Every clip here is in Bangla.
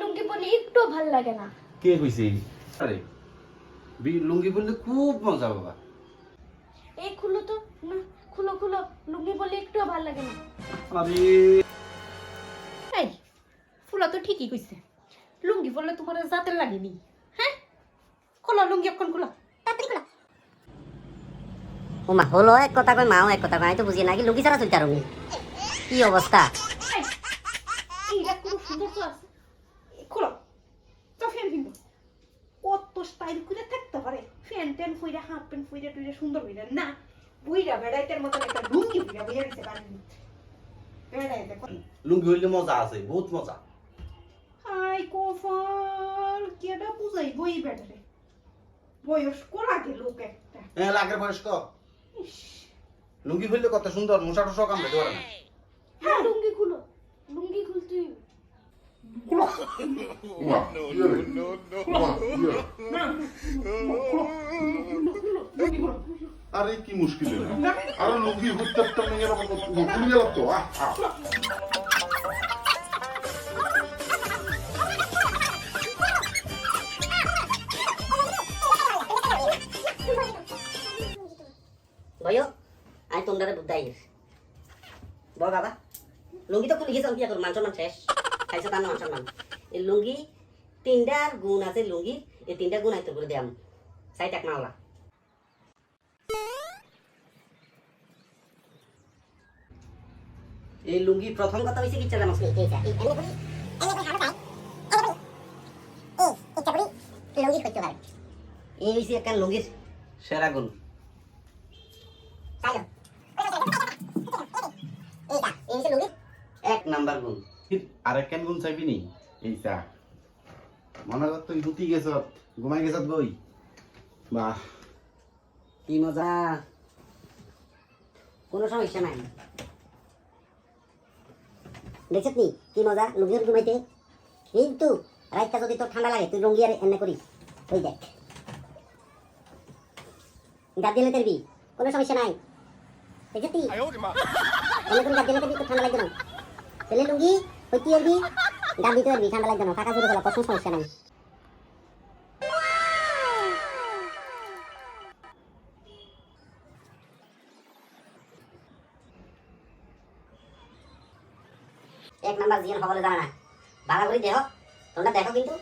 লুঙ্গি পরলে একটু ভালো লাগে না। কে কইছে? আরে বি- লুঙ্গি পরলে খুব মজা বাবা। এই খুলো তো। না খুলো খুলো। লুঙ্গি পরলে একটু ভালো লাগে না। আরে। এই ফুলা তো ঠিকই কইছে। লুঙ্গি পরলে তোমার জাতের লাগেনি। হ্যাঁ? খোলো লুঙ্গি এখন খোলো। তাড়াতাড়ি খোলো। ওমা হলো এক কথা কয় মাও এক কথা কয় আমি তো বুঝি না কি লুকি ছাড়া চলতে পারো কি অবস্থা এই, এইটা খুব সুন্দর তো আছে এই, খোলো তো ফ্যান কিনবো। কত স্টাইল করে থাকতে পারে। ফ্যান ট্যান ফুইরা হাফ প্যান্ট ফুইরা টুইরা সুন্দর হইরা না বুইরা বেড়াইতের মতন একটা লুঙ্গি ফুইরা বুইরা দিতে পারেনি লুঙ্গি হইলে মজা আছে বহুত মজা। হাই কপাল কেডা বুঝাই বই বেটারে বয়স লাগে লোক একটা। হ্যাঁ লাগের বয়স ক ইস, লুঙ্গি খুললে কত সুন্দর মশা টসা কামড়ে দেওয়ার না। হ্যাঁ লুঙ্গি খুলো। লুঙ্গি খুলতে। আরে কি মুশকিল আরও আরে লুঙ্গি ঘুরতে একটা নিয়ে গেল তো আহ। তোমরা বুদ্ধাই। বল বাবা লুঙ্গি তো খুলে গেছে কি তোর মান সম্মান শেষ। খাইছো তার মান সম্মান এই লুঙ্গি তিনটার গুণ আছে লুঙ্গি এই তিনটা গুণ আইতো করে দিয়াম সাইট এক মাওলা এই লুঙ্গি প্রথম কথা হইছে কি জানো এই হইছে একটা লুঙ্গির সেরা গুণ। এক নাম্বার গুণ। আরে কেন গুণ চাইবি নি? এই চা মনে কর তুই হুতি গেছ ঘুমাই গেছ গই বাহ। কি মজা। কোনো সমস্যা নাই। দেখছিস নি কি মজা লুঙ্গির ঘুমাইতে। কিন্তু রাইতটা যদি তোর ঠান্ডা লাগে তুই লুঙ্গি আর এনে করিস ওই দেখ। গাদ দিলে তেরবি কোনো সমস্যা নাই। দেখছিস এক নাম্বার জিয়ান খবরে জানা না। ভালো করে দেখো, তোমরা দেখো কিন্তু,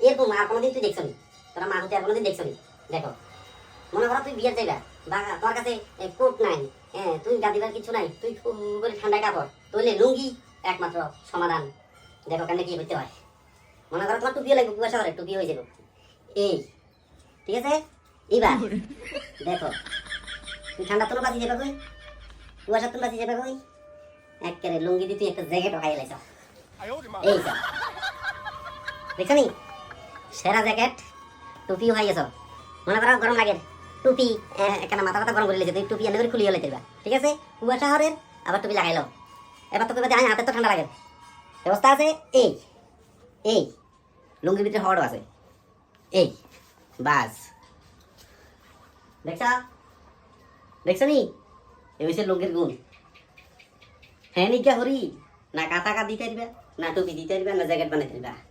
এরকম আর কোনোদিন তুই দেখছ নি। তোরা মা হতে আর কোনোদিন দেখছ নি। দেখো, মনে করো তুই বিয়ে যাইবা বা তোমার কাছে কোট নাই। হ্যাঁ তুই গা দিবার কিছু নাই, তুই করে ঠান্ডায় কাপড় তুইলে লুঙ্গি একমাত্র সমাধান। দেখো কেন কি হইতে হয়। মনে করো তোমার টুপিও লাগবে কুয়াশা করে টুপি হয়ে যাবে। এই, ঠিক আছে? এইবার, দেখো, তুই ঠান্ডা তো বাঁচি যাবে কই? কুয়াশা তো বাঁচি যাবে কই? একেবারে লুঙ্গি দিয়ে তুই একটা জ্যাকেট খাই লাইছ। এই তো দেখছ সেরা জ্যাকেট টুপিও খাই গেছ মনে করো গরম লাগে। টুপি এখানে মাথা মাথা গরম করে লেছে তুই টুপি এনে করে খুলিয়ে লাইতে ঠিক আছে? কুয়াশা হরের আবার টুপি লাগাইলো। এবার তোকে আমি হাতে তো ঠান্ডা লাগে। ব্যবস্থা আছে? এই এই, লুঙ্গির ভিতরে হওয়ারও আছে। এই, বাস। দেখছ? দেখছ নি? এই হচ্ছে লুঙ্গির গুণ। হ্যাঁ নিকা হরি, না কাটা কা দিতে পারবে, না টুপি দিতে পারবে, না জ্যাকেট বানাইতে পারবে।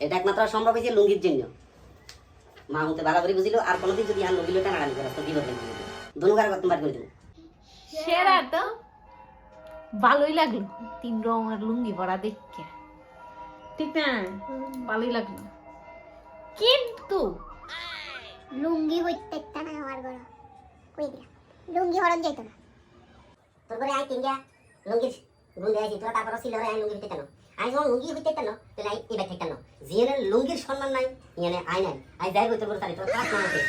এটা একমাত্র সম্ভব হয়েছে লুঙ্গির জন্য। মা হতে বাড়াবাড়ি বুঝিল আর কোনোদিন যদি আর লুঙ্গিল টানাটানি করে তো বিপদ লাগবে দুনুকার কথা বার করে দেবো সেরা তো। ভালোই লাগল তিন রং আর লুঙ্গি পরা দেখে ঠিক না ভালোই লাগল। কিন্তু লুঙ্গি হইতে না আমার গড় কই দিলা? লুঙ্গি হরণ যাইত না। তোর করে আই কিনগা লুঙ্গির গুণ দেয়াছি তোরা তারপর ছিল আই লুঙ্গি হইতে কেন? আই যখন লুঙ্গি হইতে কেন তাহলে আই এবার জিয়ানের লুঙ্গির সম্মান নাই ইয়ানে আই নাই। আই যাই কইতে পারি তোর কাজ না হইতে